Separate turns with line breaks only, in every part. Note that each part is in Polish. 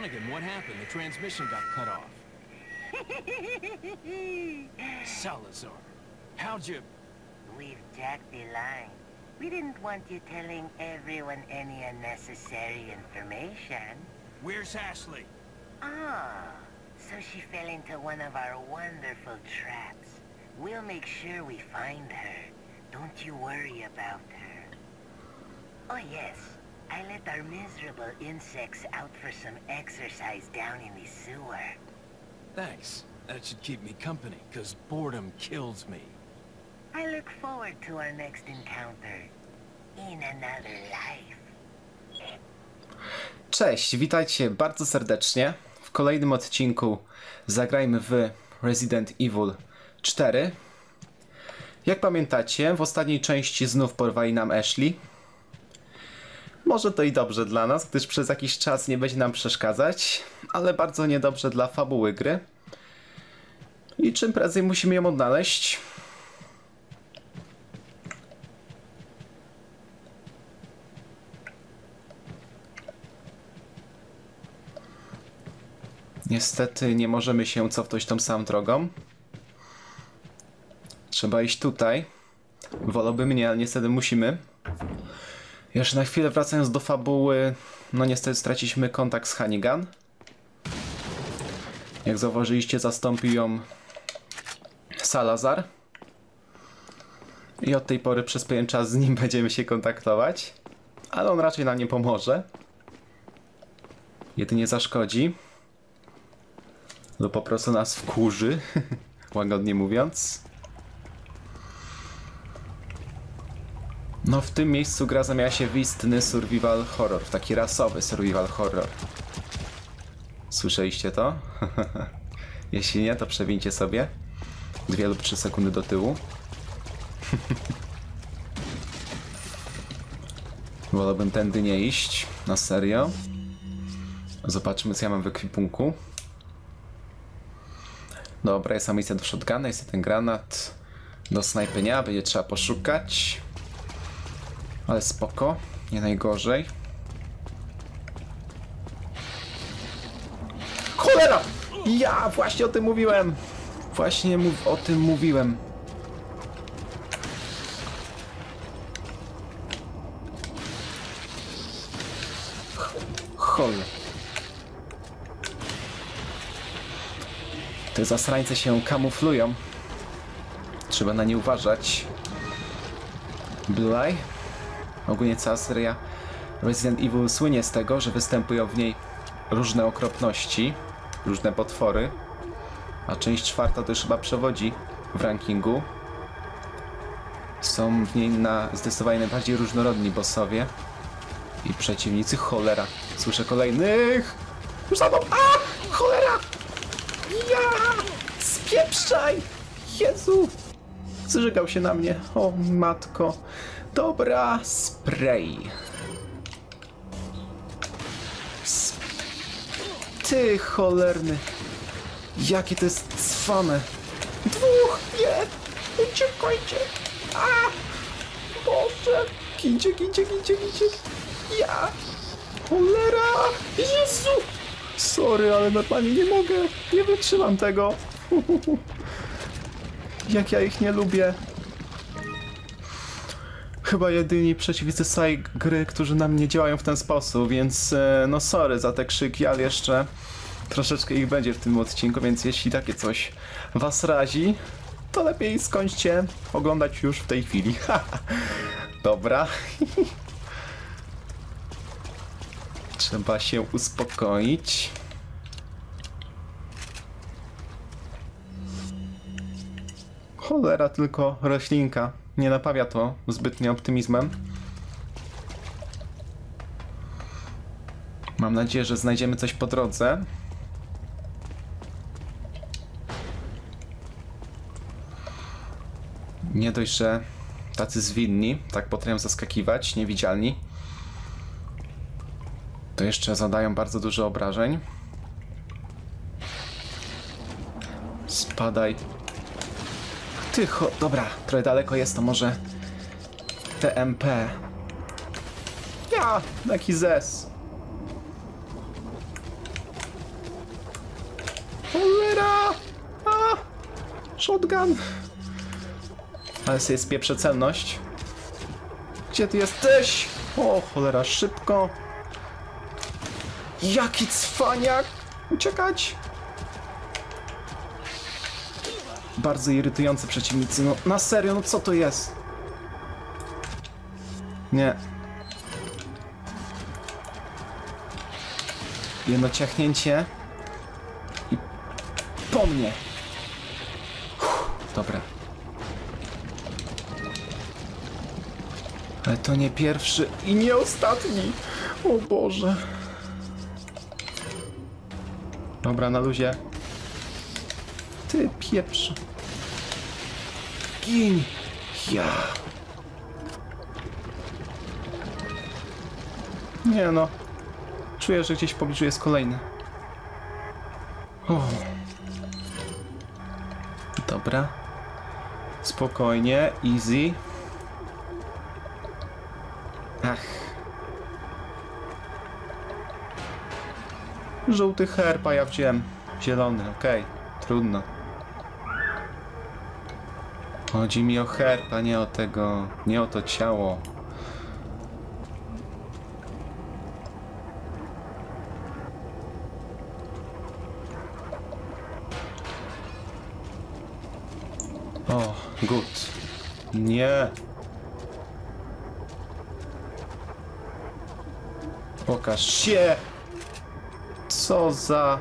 Donegan, what happened? The transmission got cut off. Salazar, how'd you...
We've jacked the line. We didn't want you telling everyone any unnecessary information.
Where's Ashley?
Ah, so she fell into one of our wonderful traps. We'll make sure we find her. Don't you worry about her. Oh yes, I let our miserable insects out for some exercise down in the sewer.
Thanks. That should keep me company, because boredom kills me.
I look forward to our next encounter. In another life.
Cześć, witajcie bardzo serdecznie. W kolejnym odcinku zagrajmy w Resident Evil 4. Jak pamiętacie, w ostatniej części znów porwali nam Ashley. Może to i dobrze dla nas, gdyż przez jakiś czas nie będzie nam przeszkadzać, ale bardzo niedobrze dla fabuły gry. I czym prędzej musimy ją odnaleźć. Niestety nie możemy się cofnąć tą samą drogą. Trzeba iść tutaj. Wolałbym nie, ale niestety musimy. Jeszcze na chwilę wracając do fabuły, no niestety straciliśmy kontakt z Hannigan. Jak zauważyliście, zastąpił ją Salazar. I od tej pory przez pewien czas z nim będziemy się kontaktować. Ale on raczej nam nie pomoże. Jedynie zaszkodzi. lub po prostu nas wkurzy, łagodnie mówiąc. No w tym miejscu gra zamienia się w istny survival horror, w taki rasowy survival horror. Słyszeliście to? Jeśli nie, to przewincie sobie dwie lub trzy sekundy do tyłu. Wolałbym tędy nie iść, na serio. Zobaczmy co ja mam w ekwipunku. Dobra, jest amunicja do shotguna, jest ten granat do snajpienia, będzie trzeba poszukać. Ale spoko, nie najgorzej. Cholera! Ja właśnie o tym mówiłem! Właśnie mów, o tym mówiłem. Te zasrańce się kamuflują. Trzeba na nie uważać. Blue Eye? Ogólnie cała seria Resident Evil słynie z tego, że występują w niej różne okropności, różne potwory. A część czwarta już chyba przewodzi w rankingu. Są w niej na zdecydowanie najbardziej różnorodni bossowie i przeciwnicy. Cholera, słyszę kolejnych! Już za! A! Cholera! Ja! Spieprzaj! Jezu! Zżygał się na mnie. O matko. Dobra, spray. Sp Ty cholerny. Jakie to jest cwane. Dwóch! Nie! Uciekajcie! A! Boże! Gincie, gincie, gincie, gincie! Ja! Cholera! Jezu! Sorry, ale normalnie nie mogę. Nie wytrzymam tego. Jak ja ich nie lubię. Chyba jedyni przeciwnicy całej gry, którzy na mnie działają w ten sposób, więc e, no sorry za te krzyki, ale jeszcze troszeczkę ich będzie w tym odcinku, więc jeśli takie coś was razi, to lepiej skończcie oglądać już w tej chwili. Dobra. Trzeba się uspokoić. Cholera, tylko roślinka. Nie napawia to zbytnio optymizmem. Mam nadzieję, że znajdziemy coś po drodze. Nie dość, że tacy zwinni, tak potrafią zaskakiwać, niewidzialni, to jeszcze zadają bardzo dużo obrażeń. Spadaj. Ty, cho... Dobra, trochę daleko jest, to może... TMP. Ja, jaki zes. Cholera! A! Shotgun! Ale sobie spieprzę celność. Gdzie ty jesteś? O, cholera, szybko. Jaki cwaniak! Uciekać! Bardzo irytujący przeciwnicy. No, na serio, no co to jest? Nie. Jedno ciachnięcie. I po mnie. Uff, dobra. Ale to nie pierwszy i nie ostatni. O Boże. Dobra, na luzie. Ty pieprz. Gin. Ja. Nie no. Czuję, że gdzieś w pobliżu jest kolejny. O. Dobra. Spokojnie, easy. Ach. Żółty herb, a ja wziąłem zielony, okej. Trudno. Chodzi mi o herb, a nie o tego... nie o to ciało. O, good. Nie. Pokaż się! Co za...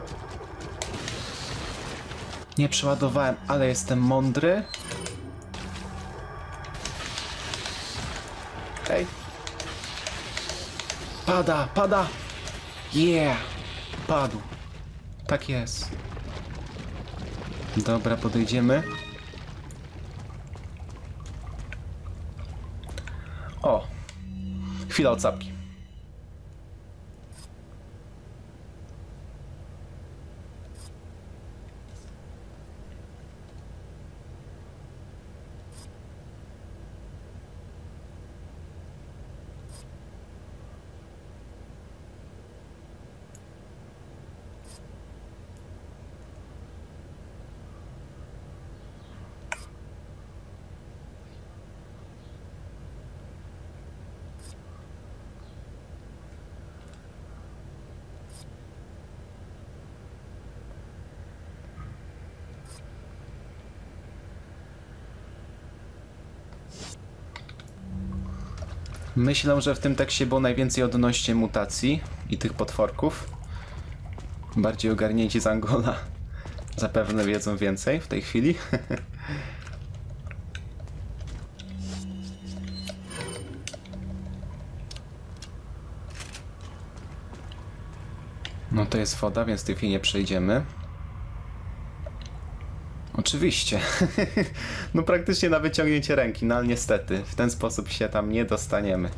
Nie przeładowałem, ale jestem mądry. Pada, pada! Yeah! Padł. Tak jest. Dobra, podejdziemy. O! Chwila odsapki. Myślę, że w tym tekście było najwięcej odnośnie mutacji i tych potworków. Bardziej ogarnięci z Angola zapewne wiedzą więcej w tej chwili. No to jest woda, więc tej chwili nie przejdziemy. Oczywiście. no praktycznie na wyciągnięcie ręki, no ale niestety w ten sposób się tam nie dostaniemy.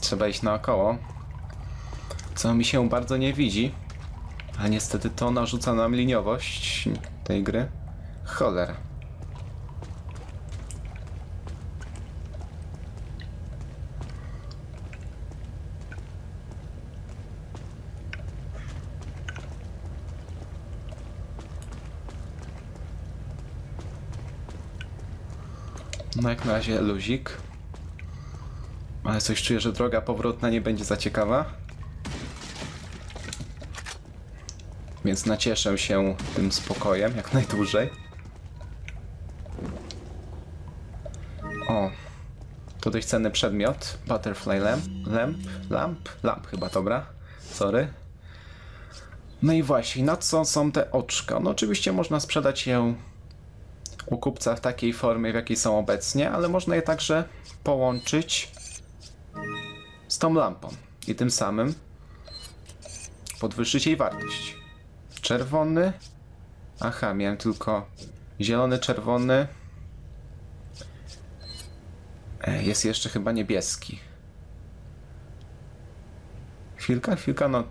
Trzeba iść naokoło. Co mi się bardzo nie widzi. A niestety to narzuca nam liniowość tej gry. Cholera. No jak na razie luzik. Ale coś czuję, że droga powrotna nie będzie za ciekawa. Więc nacieszę się tym spokojem jak najdłużej. O, to dość cenny przedmiot. Butterfly lamp, lamp, lamp, lamp chyba, dobra. Sorry. No i właśnie, na co są te oczka? No oczywiście można sprzedać je u kupca w takiej formie, w jakiej są obecnie, ale można je także połączyć z tą lampą i tym samym podwyższyć jej wartość. Czerwony. Aha, miałem tylko zielony, czerwony. E, Jest jeszcze chyba niebieski. Chwilka, chwilka, no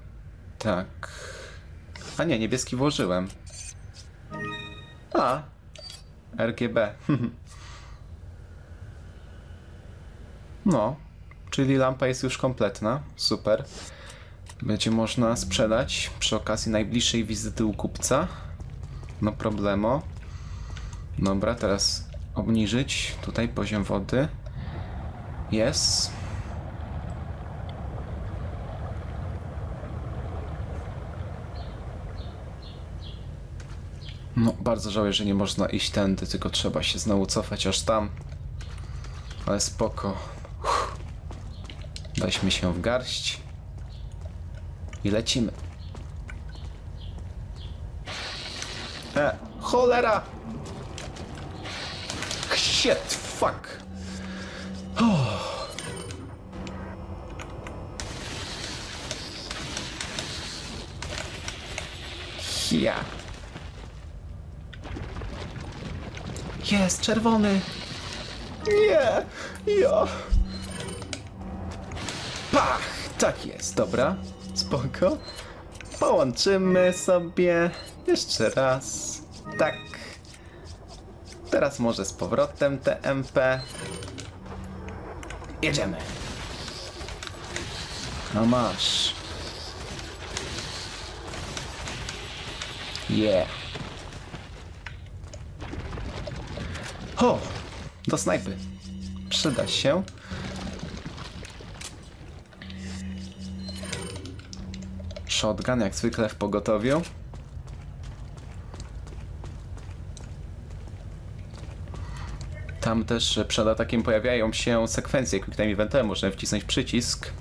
tak. A nie, niebieski włożyłem. A, RGB. no, czyli lampa jest już kompletna. Super. będzie można sprzedać przy okazji najbliższej wizyty u kupca. No problemo. Dobra, teraz obniżyć tutaj poziom wody. Jest. No, bardzo żałuję, że nie można iść tędy, tylko trzeba się znowu cofać aż tam. Ale spoko. Uff. Weźmy się w garść. I lecimy. E, cholera! Shit, fuck. Oh. Ja. Jest, czerwony. Nie, ja. Pach! Tak jest, dobra. Spoko. Połączymy sobie jeszcze raz. Tak. Teraz może z powrotem TMP. Jedziemy. No masz. Yeah. O! Do snajpy. Przyda się. Shotgun jak zwykle w pogotowiu. Tam też przed atakiem pojawiają się sekwencje Quick Time Eventem. Można wcisnąć przycisk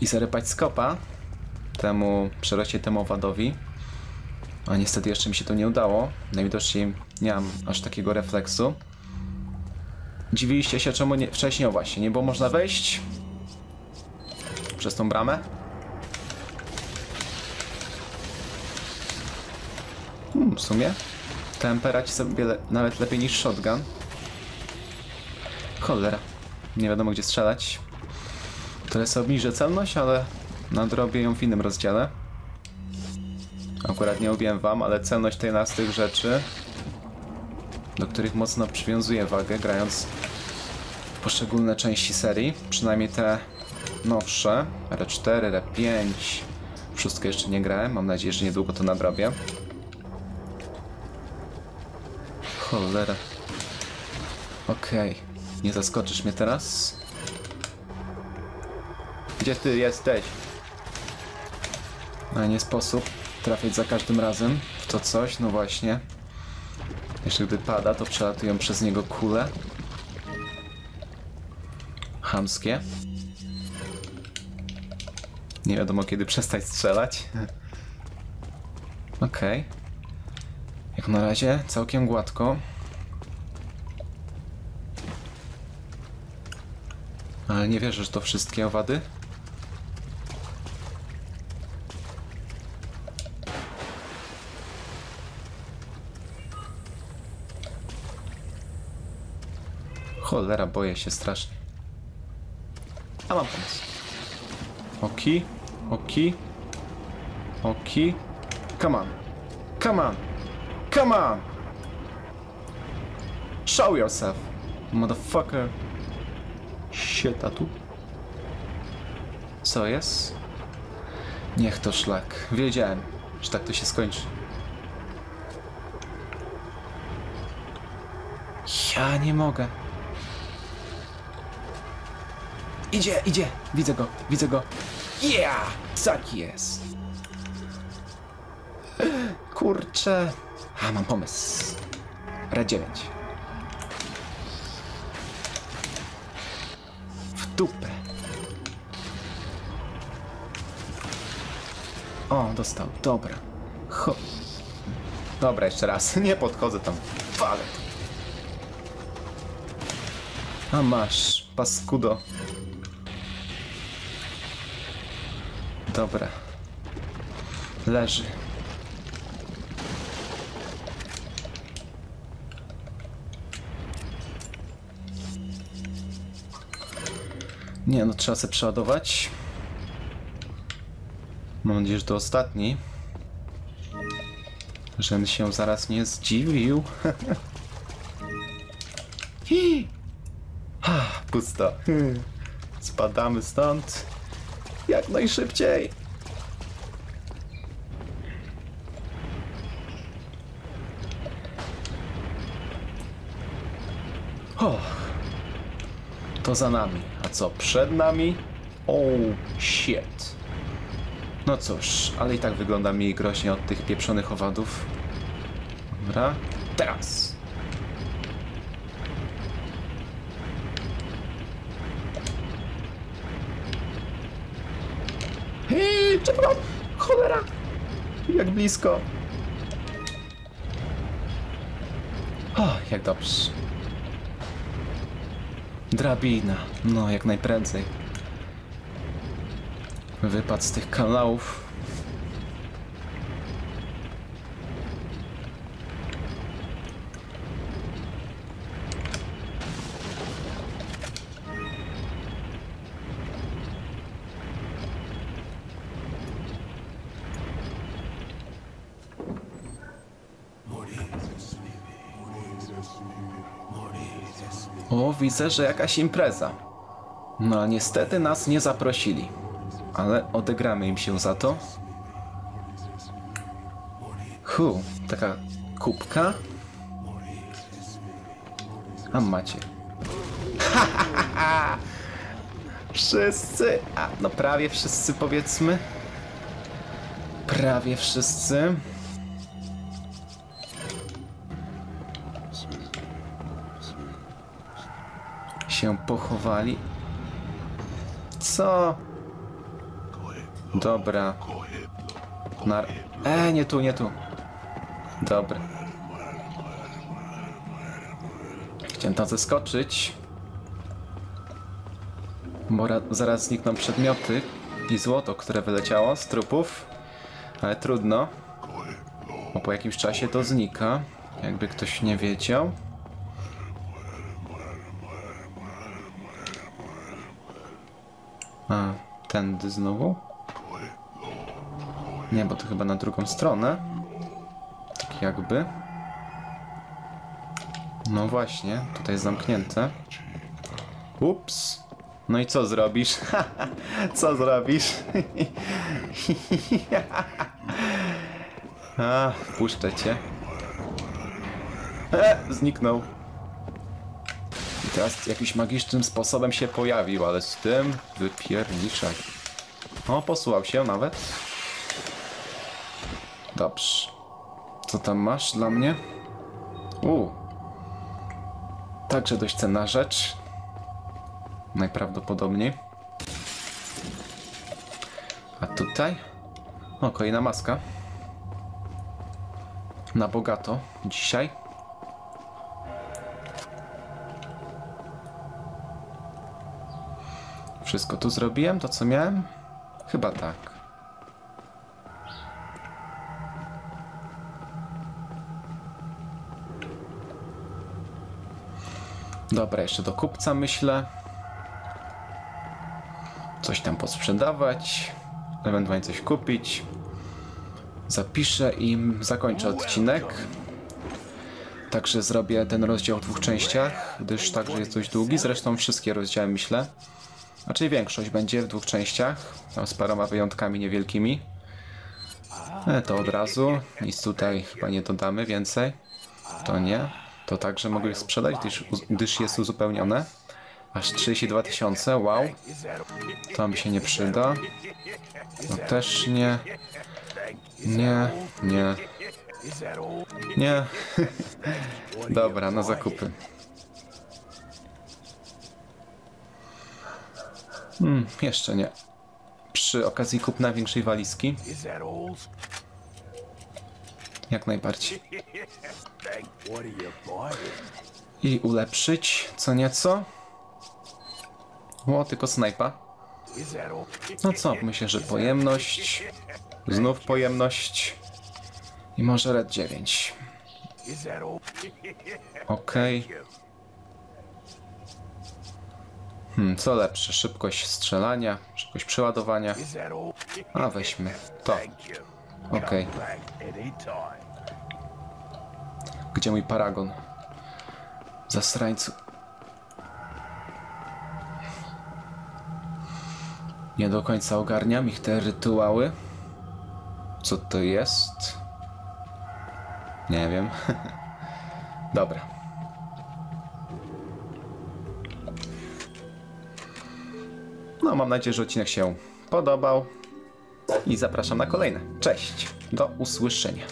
i zarypać skopa temu przeroście temu owadowi. A niestety jeszcze mi się to nie udało. Najwidoczniej nie mam aż takiego refleksu. Dziwiliście się czemu nie, wcześniej, o właśnie, nie było można wejść przez tą bramę? Hmm, w sumie tempera ci sobie le nawet lepiej niż shotgun. Cholera. Nie wiadomo gdzie strzelać. Tyle sobie obniżę celność, ale nadrobię ją w innym rozdziale. Akurat nie mówiłem wam, ale celność to jedna z tych rzeczy, do których mocno przywiązuję wagę, grając w poszczególne części serii. Przynajmniej te nowsze. R4, R5. Wszystko jeszcze nie grałem. Mam nadzieję, że niedługo to nadrobię. Cholera. Okej. Nie zaskoczysz mnie teraz? Gdzie ty jesteś? A nie sposób trafiać za każdym razem w to coś, no właśnie. Jeszcze gdy pada, to przelatują przez niego kule. Hamskie. Nie wiadomo kiedy przestać strzelać. Okej. Jak na razie całkiem gładko. Ale nie wierzę, że to wszystkie owady. Cholera, boję się strasznie. A mam pomysł. Oki, oki, oki. Come on, come on, come on! Show yourself, motherfucker. Shit, a tu? Co jest? Niech to szlak. Wiedziałem, że tak to się skończy. Ja nie mogę. Idzie, idzie! Widzę go, widzę go. Yeah! Tak jest. Kurczę. A, mam pomysł. R9. W dupę. O, dostał. Dobra. Ho. Dobra, jeszcze raz. Nie podchodzę tam. Walę. A masz, paskudo. Dobra. Leży. Nie, no trzeba sobie przeładować. Mam nadzieję, że to ostatni. Żebym się zaraz nie zdziwił. Ah, Pusto. Spadamy stąd. Jak najszybciej! O, to za nami. A co przed nami? Oh shit. No cóż, ale i tak wygląda mi groźnie od tych pieprzonych owadów. Dobra, teraz. Czekam! Cholera! Jak blisko. O, jak dobrze. Drabina. No, jak najprędzej. Wypad z tych kanałów. O, widzę, że jakaś impreza. No, niestety nas nie zaprosili. Ale odegramy im się za to. Hu, taka kubka. A macie. wszyscy, a no prawie wszyscy powiedzmy. Prawie wszyscy. Się pochowali. Co? Dobra. Nar... E, nie tu, nie tu. Dobra. Chciałem tam zeskoczyć. Bo ra- zaraz znikną przedmioty i złoto, które wyleciało z trupów. Ale trudno. Bo po jakimś czasie to znika. Jakby ktoś nie wiedział. A, tędy znowu? Nie, bo to chyba na drugą stronę. Tak jakby. No właśnie, tutaj jest zamknięte. Ups. No i co zrobisz? co zrobisz? A, wpuszczę cię. E, zniknął. Teraz jakimś magicznym sposobem się pojawił, ale z tym wypierniczaj. O, posłał się nawet. Dobrze. Co tam masz dla mnie? U. Także dość cenna rzecz. Najprawdopodobniej. A tutaj? O, kolejna maska. Na bogato dzisiaj. Wszystko tu zrobiłem, to co miałem? Chyba tak. Dobra, jeszcze do kupca myślę. Coś tam posprzedawać. Ewentualnie coś kupić. Zapiszę i zakończę odcinek. Także zrobię ten rozdział w dwóch częściach, gdyż także jest dość długi. Zresztą wszystkie rozdziały myślę. Znaczy większość będzie w dwóch częściach, tam z paroma wyjątkami niewielkimi. E, to od razu. Nic tutaj chyba nie dodamy więcej. To nie. To także mogę je sprzedać, gdyż, gdyż jest uzupełnione. Aż 32 tysiące, wow. To mi się nie przyda. To też nie. Nie, nie. Nie. Dobra, na zakupy. Hmm, jeszcze nie. Przy okazji kupna większej walizki. Jak najbardziej. I ulepszyć co nieco. O, tylko snajpa. No co, myślę, że pojemność. Znów pojemność. I może red 9.
Is that all?
Okej. Hmm, co lepsze? Szybkość strzelania, szybkość przeładowania. A weźmy to.
Anytime.
Gdzie mój paragon? Zasrańcu. Nie do końca ogarniam ich te rytuały. Co to jest? Nie wiem. Dobra. No, mam nadzieję, że odcinek się podobał i zapraszam na kolejne. Cześć, do usłyszenia.